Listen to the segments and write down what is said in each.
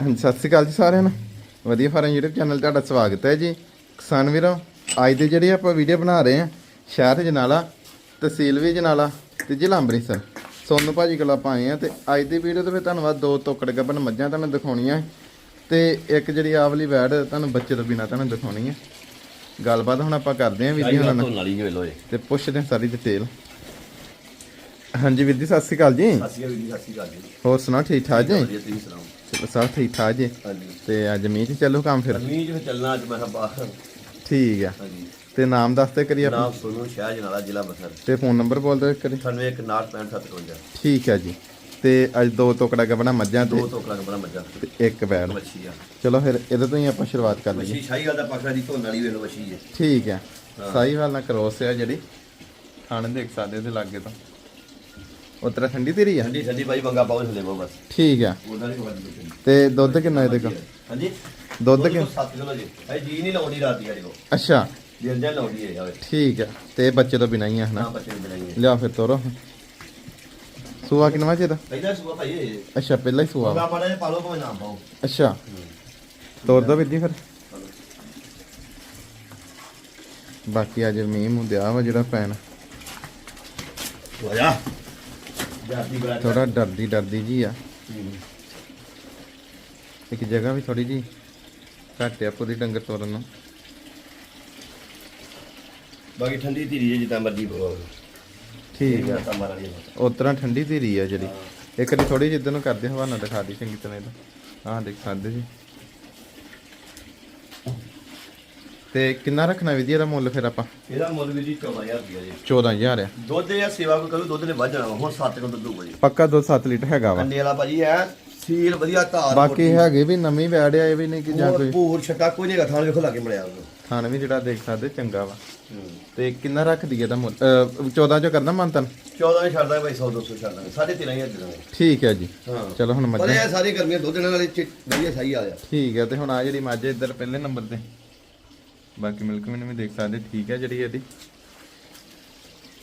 ਹਾਂਜੀ ਸਤਿ ਸ਼੍ਰੀ ਅਕਾਲ ਜੀ ਸਾਰਿਆਂ ਨੂੰ। ਵਧੀਆ ਫਾਰਮ YouTube ਚੈਨਲ ਤੁਹਾਡਾ ਸਵਾਗਤ ਹੈ ਜੀ। ਕਿਸਾਨ ਵੀਰੋ ਅੱਜ ਦੇ ਜਿਹੜੇ ਆਪਾਂ ਵੀਡੀਓ ਬਣਾ ਰਹੇ ਹਾਂ ਸ਼ਹਿਰ ਜਨਾਲਾ ਤਹਿਸੀਲ ਵੀ ਜਨਾਲਾ ਤੇ ਜ਼ਿਲ੍ਹਾ ਅੰਮ੍ਰਿਤਸਰ। ਸੋਨੂ ਭਾਜੀ ਕੋਲ ਆਪਾਂ ਆਏ ਆ ਤੇ ਅੱਜ ਦੀ ਵੀਡੀਓ ਦੇ ਵਿੱਚ ਤੁਹਾਨੂੰ ਬਾਅਦ ਦੋ ਤੋਕੜ ਗੱਬਨ ਮੱਝਾਂ ਤੁਹਾਨੂੰ ਦਿਖਾਉਣੀਆਂ। ਤੇ ਇੱਕ ਜਿਹੜੀ ਆਹ ਵਾਲੀ ਵੈੜ ਤੁਹਾਨੂੰ ਬੱਚੇ ਤੋਂ ਬਿਨਾ ਤੁਹਾਨੂੰ ਦਿਖਾਉਣੀ ਹੈ। ਗੱਲਬਾਤ ਹੁਣ ਆਪਾਂ ਕਰਦੇ ਹਾਂ ਵੀਡੀਓ ਨਾਲ। ਤੇ ਪੁੱਛਦੇ ਹਾਂ ਸਾਰੀ ਡਿਟੇਲ ਹਾਂਜੀ ਵੀਰ ਜੀ ਸਤਿ ਸ਼੍ਰੀ ਅਕਾਲ ਜੀ। ਸਤਿ ਸ਼੍ਰੀ ਅਕਾਲ ਜੀ ਸਤਿ ਸ਼੍ਰੀ ਅਕਾਲ ਜੀ। ਹੋਰ ਸੁਣਾਓ ਠੀਕ ਠਾਕ ਜੀ? ਵਧੀਆ ਤੁਸੀਂ ਸੁਣਾਓ? ਚਲੋ ਸਭ ਠੀਕ ਠਾਕ ਜੀ। ਹਾਂਜੀ। ਤੇ ਅੱਜ ਮੀਂਹ 'ਚ ਚੱਲੋ ਕੰਮ ਫਿਰ? ਮੀਂਹ ਜਿਵੇਂ ਚੱਲਣਾ ਅੱਜ ਮੈਂ ਕਿਹਾ ਬਾਹਰ। ਠੀਕ ਆ। ਹਾਂਜੀ। ਤੇ ਨਾਮ ਦੱਸਦੇ ਕਰੀ ਆਪਾਂ ਨਾਮ ਸੋਨੂ ਸ਼ਾਹ ਜਨਾਲਾ ਜ਼ਿਲ੍ਹਾ ਬਸਰ ਤੇ ਫੋਨ ਨੰਬਰ ਬੋਲ ਦਿਓ ਕਰੀ 916557 ਠੀਕ ਹੈ ਜੀ। ਤੇ ਅੱਜ ਦੋ ਟੁਕੜਾ ਗੱਬਣਾ ਮੱਝਾਂ ਤੇ ਦੋ ਤੋਕੜਾ ਕਬੜਾ ਮੱਝਾਂ। ਤੇ ਇੱਕ ਬੈੜ ਮੱਛੀ ਆ। ਚਲੋ ਫਿਰ ਇਹਦੇ ਤੋਂ ਹੀ ਆਪਾਂ ਸ਼ੁਰੂਆਤ ਕਰ ਲਈਏ। ਮੱਛੀ ਸ਼ਾਹੀ ਵਾਲਾ ਪਖੜਾ ਦੀ ਧੋਣ ਵਾਲੀ ਵੇਲੋ ਮੱਛੀ ਏ ਠੀਕ ਹੈ। ਸਾਈਵਾਲ ਨਾਲ ਕਰੋਸ ਆ ਜਿਹੜੀ। ਖਾਣ ਦੇਖ ਸਕਦੇ ਤੇ ਲੱਗੇ ਤਾਂ। ਉਤਰਾ ਠੰਡੀ ਤੇਰੀ ਆ? ਠੰਡੀ ਠੰਡੀ ਬਾਈ ਬੰਗਾ ਪਾਉ ਥਲੇ ਬੋ ਬਸ। ਠੀਕ ਆ। ਉਹਦਾ ਨਹੀਂ ਵੱਡੀ ਤੇ ਦੁੱਧ ਕਿੰਨਾ ਇਹਦੇ ਕੋਲ? ਹਾਂਜੀ? ਦੁੱਧ ਕਿ 7 ਕਿਲੋ ਜੀ। ਇਹ ਜੀ ਨਹੀਂ ਲਾਉਣੀ ਰਾਤ ਦੀ ਕੋ ਅੱਛਾ। ਦਿਲ ਜਾਂ ਲਾਉਣੀ ਏ ਆਵੇ। ਠੀਕ ਆ। ਤੇ ਬੱਚੇ ਤੋਂ ਬਿਨਾਂ ਹੀ ਆ ਨਾ ਹਨਾ ਬੱਚੇ ਨੂੰ ਬਣਾਈਏ ਲਿਆ ਫਿਰ ਤੋਰੋ। ਸੂਆ ਕਿੰਨਾ ਚੇ ਦਾ? ਪਹਿਲਾਂ ਸੁਆ ਭਾਈ ਇਹ। ਅੱਛਾ ਪਹਿਲਾਂ ਹੀ ਸੂਆ ਵਾ। ਬੰਗਾ ਪਾੜੇ ਪਾਲੋ ਭਾਵੇਂ ਨਾ ਪਾਓ। ਅੱਛਾ। ਤੋਰ ਦੋ ਵੀਰ ਜੀ ਫਿਰ। ਬਾਕੀ ਅੱਜ ਮੀਂਹ ਮੁੰਹ ਦਿਆ ਵਾ ਜਿਹੜਾ ਪੈਣ ਹੋਇਆ। ਬੜਾ ਥੋੜਾ ਡਰਦੀ ਡਰਦੀ ਜੀ ਆ। ਇੱਕ ਜਗ੍ਹਾ ਵੀ ਥੋੜੀ ਜੀ ਘੱਟ ਆ ਪੂਰੀ ਡੰਗਰ ਤੋਰਨ ਨੂੰ। ਬਾਕੀ ਠੰਡੀ ਧੀਰੀ ਜੇ ਜਿੱਦਾਂ ਮਰਜ਼ੀ ਬੋਲੋ ਠੀਕ ਆ। ਤਾਂ ਮਾਰਾ ਲਈ ਉਤਰਾ ਠੰਡੀ ਧੀਰੀ ਆ ਜਿਹੜੀ। ਇੱਕ ਦੀ ਥੋੜੀ ਜਿੱਦਾਂ ਨੂੰ ਕਰਦੇ ਹਵਾਨਾ ਦਿਖਾ ਦੀ ਚੰਗੀ ਤਰ੍ਹਾਂ ਇਹਦਾ। ਆਹ ਦੇਖ ਸਕਦੇ ਜੀ। ਤੇ ਕਿੰਨਾ ਰੱਖਣਾ ਵਿਧੀ ਇਹਦਾ ਮੁੱਲ ਫਿਰ ਆਪਾਂ? ਇਹਦਾ ਮੁੱਲ ਵੀ ਜੀ 14000 ਰੁਪਇਆ ਜੀ। 14000 ਆ। ਦੁੱਧ ਜਾਂ ਸੇਵਾ ਕੋ ਕਰੂ ਦੁੱਧ ਨੇ ਵੱਧ ਜਾਣਾ। ਹੁਣ 7 ਕਿਲੋ ਦੁੱਧ ਹੋਊਗਾ ਜੀ। ਪੱਕਾ ਦੁੱਧ 7 ਲੀਟਰ ਹੈਗਾ ਵਾ। ਕੰਡੇ ਵਾਲਾ ਭਾਜੀ ਹੈ ਸੀਲ ਵਧੀਆ ਧਾਰ ਬਾਕੀ ਹੈਗੇ ਵੀ ਨਵੀਂ ਵੈੜ ਆ ਇਹ ਵੀ ਨਹੀਂ ਕਿ ਜਾਂ ਕੋਈ ਭੂਰ ਛੱਟਾ ਕੋਈ ਨਹੀਂ ਥਾਣ ਵੇਖੋ ਲਾਗੇ ਮੜਿਆ ਉਹਨੂੰ। ਖਾਣ ਵੀ ਜਿਹੜਾ ਦੇਖ ਸਕਦੇ ਚੰਗਾ ਵਾ। ਤੇ ਕਿੰਨਾ ਰੱਖਦੀ ਇਹਦਾ ਮੁੱਲ? ਅਹ 14 ਚੋਂ ਕਰਨਾ ਮੰਤਨ 14 ਨਹੀਂ ਛੱਡਦਾ ਭਾਈ 100 200 ਛੱਡਦਾ। 13500 ਦੇ ਦਾਂਗੇ ਠੀਕ ਹੈ ਜੀ। ਹਾਂ। ਚਲੋ ਹੁਣ ਪਰ ਮੱਝਾਂ ਇਹ ਸਾਰੀ ਗਰਮੀਆਂ ਦੁੱਧ ਦੇਣ ਵਾਲੇ ਵਧੀਆ ਸਹੀ ਆ। ਜਾ ਠੀਕ ਹੈ ਤੇ ਹੁਣ ਆ ਜਿਹੜੀ ਮੱਝ ਹੈ ਇੱਧਰ ਪਹਿਲੇ ਨੰਬਰ ਤੇ। ਬਾਕੀ ਮਿਲਕ ਮੈਨੂੰ ਵੀ ਦੇਖ ਸਕਦੇ ਠੀਕ ਹੈ ਜਿਹੜੀ ਇਹਦੀ।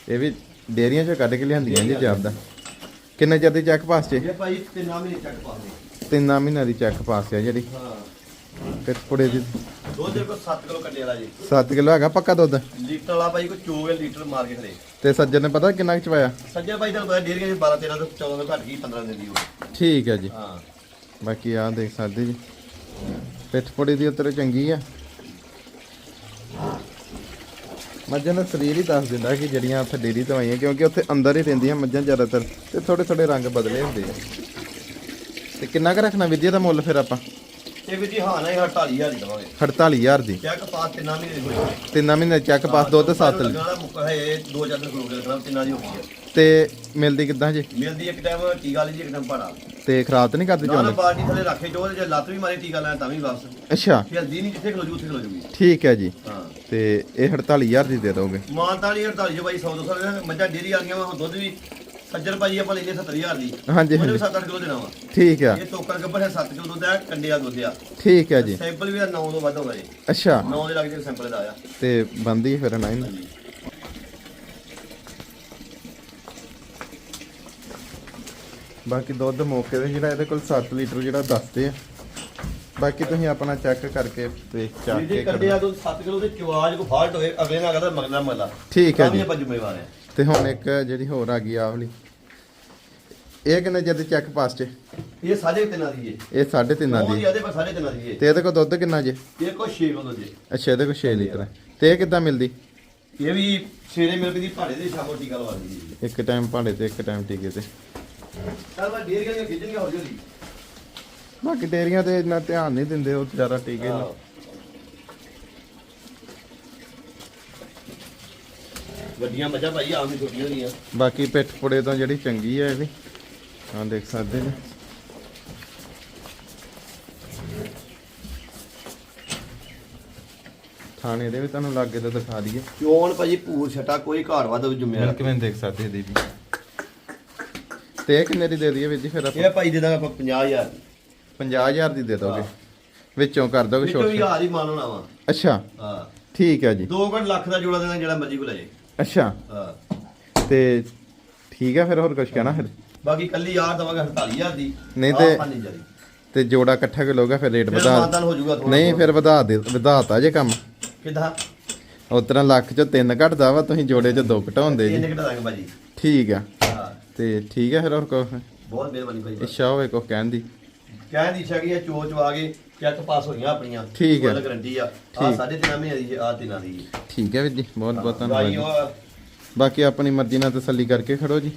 ਇਹ ਵੀ ਡੇਰੀਆਂ ਚੋਂ ਕੱਢ ਕੇ ਲਿਆਂਦੀਆਂ ਜੀ ਜਾਪਦਾ ਕਿੰਨੇ ਚਿਰ ਦੀ ਚੈੱਕ ਪਾਸ ਚ ਇਹ ਭਾਈ ਚੱਕ ਦੇ ਤਿੰਨਾਂ ਮਹੀਨਿਆਂ ਦੀ ਚੈੱਕ ਪਾਸ ਹੈ ਜਿਹੜੀ। ਹਾਂ। ਤੇ ਕੁੜੇ ਦੀ ਦੁੱਧ ਦੇ ਕੋ 7 ਕਿਲੋ ਕੰਡੇ ਵਾਲਾ ਜੀ। 7 ਕਿਲੋ ਹੈਗਾ ਪੱਕਾ ਦੁੱਧ? ਲੀਟਰ ਵਾਲਾ ਭਾਈ ਕੋ ਚੋਗੇ ਲੀਟਰ ਮਾਰ ਕੇ ਖੜੇ। ਤੇ ਸੱਜਣ ਨੇ ਪਤਾ ਕਿੰਨਾ ਕੁ ਚਵਾਇਆ? ਸੱਜਾ ਭਾਈ ਤੁਹਾਨੂੰ ਪਤਾ ਡੇਰੀਆਂ ਚ 12 13 ਤੋਂ 14 ਤੋਂ ਘੱਟ ਗਈ 15 ਦਿਨ ਦੀ ਹੋ ਠੀਕ ਹੈ ਜੀ। ਹਾਂ। ਬਾਕੀ ਆਹ ਦੇਖ ਸਕਦੇ ਜੀ। ਪਿੱਠ ਪੁੜੀ ਦੀ ਉੱਤਰ ਚੰਗੀ ਆ। ਮੱਝਾਂ ਦਾ ਸਰੀਰ ਹੀ ਦੱਸ ਦਿੰਦਾ ਕਿ ਜਿਹੜੀਆਂ ਉੱਥੇ ਡੇਰੀ ਤੋਂ ਆਈਆਂ, ਕਿਉਂਕਿ ਉੱਥੇ ਅੰਦਰ ਹੀ ਰਹਿੰਦੀਆਂ ਮੱਝਾਂ ਜ਼ਿਆਦਾਤਰ ਤੇ ਥੋੜੇ ਥੋੜੇ ਰੰਗ ਬਦਲੇ ਹੁੰਦੇ ਆ। ਤੇ ਕਿੰਨਾ ਕੁ ਰੱਖਣਾ ਵਿਦਿਆ ਦਾ ਮੁੱਲ ਫਿਰ ਆਪਾਂ? ਇਹ ਵੀ ਜੀ ਹਾਂ ਨਾ 48000 ਦੀ ਦਵਾਂਗੇ। 48000 ਦੀ? ਚੈੱਕ ਪਾਸ ਤਿੰਨਾਂ ਮਹੀਨੇ ਦੀ ਹੋਈ। ਤਿੰਨਾਂ ਮਹੀਨੇ ਚੱਕ ਪਾਸ ਦੁੱਧ 7 ਲੀਟਰ ਲੱਗਣਾ ਮੁੱਕਾ ਹੈ ਇਹ ਦੋ ਚਾਰ ਦਿਨ ਖਲੋ ਕੇ ਤਿੰਨਾਂ ਦੀ ਹੋ ਗਈ ਹੈ। ਤੇ ਮਿਲਦੀ ਕਿੱਦਾਂ ਜੀ? ਮਿਲਦੀ ਇੱਕ ਟਾਈਮ ਟੀਕਾ ਲਈ ਜੀ ਇੱਕ ਟਾਈਮ ਭਾੜਾ। ਤੇ ਖਰਾਬ ਤਾਂ ਨਹੀਂ ਕਰਦੇ ਨਾ ਨਾ ਚਾਹੁੰਦੇ ਬਾਲਟੀ ਥੱਲੇ ਰੱਖੇ ਜੋ ਜੇ ਲੱਤ ਵੀ ਮਾਰੇ ਟੀਕਾ ਲੈਣ ਤਾਂ ਵੀ ਵਾਪਸ। ਅੱਛਾ। ਜਲਦੀ ਨਹੀਂ ਜਿੱਥੇ ਖਲੋ ਜੂ ਉੱਥੇ ਖਲੋ ਜੂਗੀ ਠੀਕ ਹੈ ਜੀ। ਹਾਂ। ਤੇ ਇਹ 48000 ਦੀ ਦੇ ਦੋਗੇ? ਮਾਨਤਾ ਵਾਲੀ 48 ਜੋ ਬਾਈ 100 200 ਮੱਝਾਂ ਡੇਰੀ ਆ ਗਈਆਂ ਵਾ ਹੁਣ ਦੁੱਧ ਵੀ ਸੱਜਰ ਭਾਈ ਆਪਾਂ ਲੈਨੇ 70000 ਦੀ। ਹਾਂਜੀ ਹਾਂਜੀ। 7-8 ਕਿਲੋ ਦੇਣਾ ਵਾ। ਠੀਕ ਆ। ਇਹ ਟੋਕਰ ਗੱਬਰ ਹੈ 7 ਕਿਲੋ ਦੁੱਧ ਕੰਡੇ ਦਾ ਦੁੱਧ ਆ। ਠੀਕ ਜੀ। ਸੈਂਪਲ ਵੀ 9 ਤੋਂ ਵੱਧ ਹੋਗਾ ਜੀ ਅੱਛਾ। 9 ਦੇ ਲੱਗ ਜੇ ਸੈਂਪਲ ਦਾ ਆਇਆ ਤੇ ਬੰਦੀ ਫਿਰ ਨਾ? ਇਹਨੂੰ ਬਾਕੀ ਦੁੱਧ ਮੌਕੇ ਤੇ ਜਿਹੜਾ ਇਹਦੇ ਕੋਲ 7 ਲੀਟਰ ਜਿਹੜਾ ਦੱਸਦੇ ਆ। ਬਾਕੀ ਤੁਸੀਂ ਆਪਣਾ ਚੈੱਕ ਕਰਕੇ ਤੇ ਚੱਕ ਜੇ ਕੇ ਕੰਡੇ ਦਾ ਦੁੱਧ 7 ਕਿਲੋ ਤੇ ਚਵਾਜ ਕੋ ਫਾਲਟ ਹੋਏ ਅਗਲੇ ਨਾਲ ਕਹਦਾ ਮਗਲਾ ਮਗਲਾ ਠੀਕ ਹੈ ਤਾਂ ਜੀ। ਆਪਾਂ ਜ਼ਿੰਮੇਵਾਰ ਆ ਤੇ ਹੁਣ ਇੱਕ ਜਿਹੜੀ ਹੋਰ ਆ ਗਈ ਆ ਵਾਲੀ। ਇਹ ਕਿੰਨੇ ਜਦ ਚੈੱਕ ਪਾਸ ਚ ਇਹ ਸਾਢੇ ਤਿੰਨਾਂ ਦੀ ਏ। ਇਹ 3.5 ਉਹ ਦੀ ਦੀ ਆਦੇ ਪਰ ਸਾਢੇ ਤਿੰਨਾਂ ਦੀ ਏ। ਤੇ ਇਹਦੇ ਕੋਲ ਦੁੱਧ ਕਿੰਨਾ ਜੇ? ਇਹ ਕੋ 6 ਕਿਲੋ ਜੇ। ਅੱਛਾ ਇਹਦੇ ਕੋਲ 6 ਲੀਟਰ ਹੈ। ਤੇ ਇਹ ਕਿੱਦਾਂ ਮਿਲਦੀ? ਇਹ ਵੀ ਸਵੇਰੇ ਮਿਲਕ ਦੀ ਭਾੜੇ ਦੇ ਸ਼ਾਮੋ ਟੀਕਾ ਲਵਾ ਦਿੰਦੀ ਇੱਕ ਟਾਈਮ ਭਾਂਡੇ ਤੇ ਇੱਕ ਟਾਈਮ ਟੀਕੇ ਤੇ। ਚੱਲ ਮੈਂ ਡੇਰੀਆਂ ਦੀਆਂ ਖਿੱਚਣੀਆਂ ਹੌਲੀ ਹੌਲੀ ਬਾਕੀ ਡੇਰੀਆਂ ਤੇ ਇੰਨਾ ਧਿਆਨ ਨਹੀਂ ਦਿੰਦੇ ਉਹ ਜ਼ਿਆਦਾ ਟੀਕੇ। ਵੱਡੀਆਂ ਮੱਝਾਂ ਭਾਈ ਆਮ ਹੀ ਛੋਟੀਆਂ ਨਹੀਂ ਆ ਬਾਕੀ ਪਿੱਠ ਪੁੜੇ ਤੋਂ ਜਿਹੜੀ ਚੰਗੀ ਹੈ ਇਹ ਵੀ। ਹਾਂ ਦੇਖ ਸਕਦੇ ਨੇ। ਥਾਣੇ ਦੇ ਵੀ ਤੁਹਾਨੂੰ ਲਾਗੇ ਤੋਂ ਦਿਖਾ ਦਈਏ। ਚੋਣ ਭਾਜੀ ਪੂਰ ਛਟਾ ਕੋਈ ਘਰ ਵਾਦਾ ਜੁਮਿਆ ਮਿਲ ਕਿਵੇਂ ਦੇਖ ਸਕਦੇ ਇਹਦੀ ਵੀ? ਤੇ ਇਹ ਕਿੰਨੇ ਦੀ ਦੇ ਦਈਏ ਵੀਰ ਜੀ ਫਿਰ ਆਪਾਂ? ਇਹ ਭਾਈ ਦੇ ਦਾਂਗੇ ਆਪਾਂ 50000 50000 ਦੀ। ਦੇ ਦੋਗੇ। ਵਿੱਚੋਂ ਕਰ ਦੋਗੇ ਵਿੱਚੋਂ ਵੀ ਛੋਟ ਹਾਰ ਹੀ ਮੰਨ ਹੋਣਾ ਵਾ। ਅੱਛਾ। ਹਾਂ। ਠੀਕ ਹੈ ਜੀ। 2 ਘੰਟ ਲੱਖ ਦਾ ਜੋੜਾ ਦੇਣਾ ਜਿਹੜਾ ਮਰਜ਼ੀ ਕੋ ਲੈ ਜੇ ਅੱਛਾ। ਹਾਂ। ਤੇ ਠੀਕ ਹੈ ਫਿਰ ਹੋਰ ਕੁਝ ਕਹਿਣਾ ਫਿਰ? ਬਾਕੀ ਕੱਲੀ ਯਾਰ ਦਵਾਂਗੇ 48000 ਦੀ। ਨਹੀਂ ਆਹ ਤੇ- ਪੰਜ ਹਜ਼ਾਰ ਦੀ। ਤੇ ਜੋੜਾ ਇਕੱਠਾ ਕਿਲੋਗਾ ਫਿਰ ਰੇਟ ਫਿਰ ਵਧਾ ਹੋ ਜਾਊਗਾ ਨਹੀਂ ਫਿਰ ਵਧਾ ਦੇ ਵਧਾਤਾ ਜੇ ਕੰਮ। ਕਿਦਾਂ? ਉਤਰਾ ਲੱਖ ਚ ਤਿੰਨ ਘਟਦਾ ਵਾ ਤੁਸੀਂ ਜੋੜੇ ਚ ਦੋ ਘਟਾਉਂਦੇ ਜੀ। ਇਹਨੇ ਭਾਜੀ। ਠੀਕ ਆ। ਹਾਂ। ਤੇ ਠੀਕ ਆ ਫਿਰ ਹੋਰ ਕੋ ਬਹੁਤ ਮਿਹਰਬਾਨੀ ਭਾਜੀ। ਇੱਛਾ ਹੋਵੇ ਕੋ ਕਹਿਣ ਦੀ। ਕਹਿਣ ਦੀ ਇੱਛਾ ਕੀ ਹੈ ਚੋਚ ਵਾ ਕੇ ਚੈੱਕ ਪਾਸ ਹੋਈਆਂ ਆਪਣੀਆਂ। ਠੀਕ ਹੈ। ਗਰੰਟੀ ਆ। ਆ ਠੀਕ। ਸਾਢੇ ਤਿੰਨਾਂ ਮਹੀਨੇ ਦੀ ਆ ਤਿੰਨਾਂ ਦੀ ਠੀਕ ਹੈ ਵੀਰ ਜੀ ਬਹੁਤ ਬਹੁਤ ਧੰਨਵਾਦ ਬਾਈ ਜੀ। ਉਹ ਬਾਕੀ ਆਪਣੀ ਮਰਜ਼ੀ ਨਾਲ ਤਸੱਲੀ ਕਰਕੇ ਖੜੋ ਜੀ।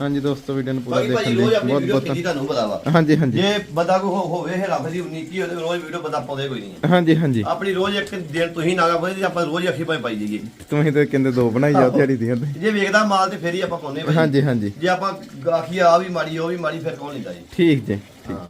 ਹਾਂਜੀ ਦੋਸਤੋ ਵੀਡੀਓ ਨੂੰ ਪੂਰਾ ਬਾਕੀ ਭਾਜੀ ਦੇਖਣ ਲਈ ਰੋਜ਼ ਆਪਣੀ ਬਹੁਤ ਵੀਡੀਓ ਬਹੁਤ ਤੁਹਾਨੂੰ ਪਤਾ ਵਾ। ਹਾਂਜੀ ਹਾਂਜੀ। ਜੇ ਬੰਦਾ ਕੋ ਹੋਵੇ ਇਹ ਰੱਬ ਦੀ ਉਨੀਕੀ ਉਹਦੇ ਰੋਜ਼ ਵੀਡੀਓ ਬੰਦਾ ਪਾਉਂਦੇ ਕੋਈ ਨਹੀਂ ਹੈ। ਹਾਂਜੀ ਹਾਂਜੀ। ਆਪਣੀ ਰੋਜ਼ ਇੱਕ ਦਿਨ ਤੁਸੀਂ ਨਾਗਾ ਪਾਉਂਦੇ ਆਪਾਂ ਰੋਜ਼ ਹੀ ਅੱਖੀ ਪਾਈ ਪਾਈ ਜਾਈਏ। ਤੁਸੀਂ ਤੇ ਕਹਿੰਦੇ ਦੋ ਬਣਾਈ ਜਾਓ ਦਿਹਾੜੀ ਦੀਆਂ ਤੇ। ਜੇ ਵੇਖਦਾ ਮਾਲ ਤੇ ਫੇਰ ਹੀ ਆਪਾਂ ਪਾਉਂਦੇ ਭਾਜੀ। ਹਾਂਜੀ ਹਾਂਜੀ। ਜੇ ਆਪਾਂ ਆਖੀ ਆ ਵੀ ਮਾੜੀ ਉਹ ਵੀ ਮਾੜੀ ਫਿਰ ਕੌਣ ਲੈਂਦਾ ਜੀ? ਠੀਕ ਜੀ।